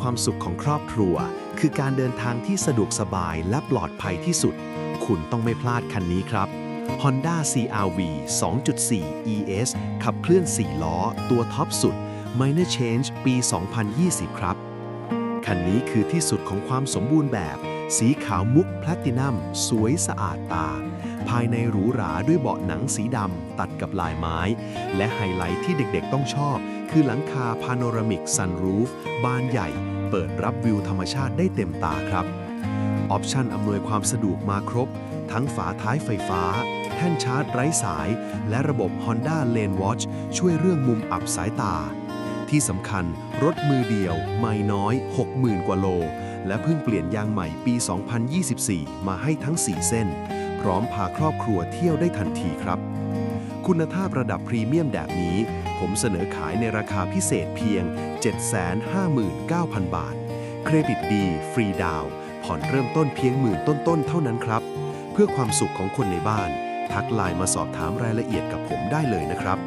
ความสุขของครอบครัว คือการเดินทางที่สะดวกสบายและปลอดภัยที่สุด คุณต้องไม่พลาดคันนี้ครับ Honda CRV 2.4 ES ขับเคลื่อน 4 ล้อ ตัวท็อปสุด Minor Change ปี 2020 ครับ คันนี้คือที่สุดของความสมบูรณ์แบบ สีขาวมุกแพลตินัม สวยสะอาดตา ภายในหรูหราด้วยเบาะหนังสีดำตัดกับลายไม้ และไฮไลท์ที่เด็กๆต้องชอบ คือหลังคาพาโนรามิกซันรูฟบานใหญ่ เปิดรับวิวธรรมชาติได้เต็มตาครับ ออปชันอำนวยความสะดวกมาครบ ทั้งฝาท้ายไฟฟ้า แท่นชาร์จไร้สาย และระบบ Honda Lane Watch ช่วยเรื่องมุมอับสายตา ที่สำคัญรถมือเดียว ไม่น้อย 60,000 กว่าโล และเพิ่งเปลี่ยนยางใหม่ปี 2024 มาให้ทั้ง 4 เส้น พร้อมพาครอบครัวเที่ยวได้ทันทีครับ คุณภาพระดับพรีเมียมแบบนี้ ผมเสนอขายในราคาพิเศษเพียง 759,000 บาท เครดิตดี ฟรีดาวน์ผ่อนเริ่มต้นเพียงหมื่นต้นๆ เท่านั้นครับ เพื่อความสุขของคนในบ้าน ทักไลน์มาสอบถามรายละเอียดกับผมได้เลยนะครับ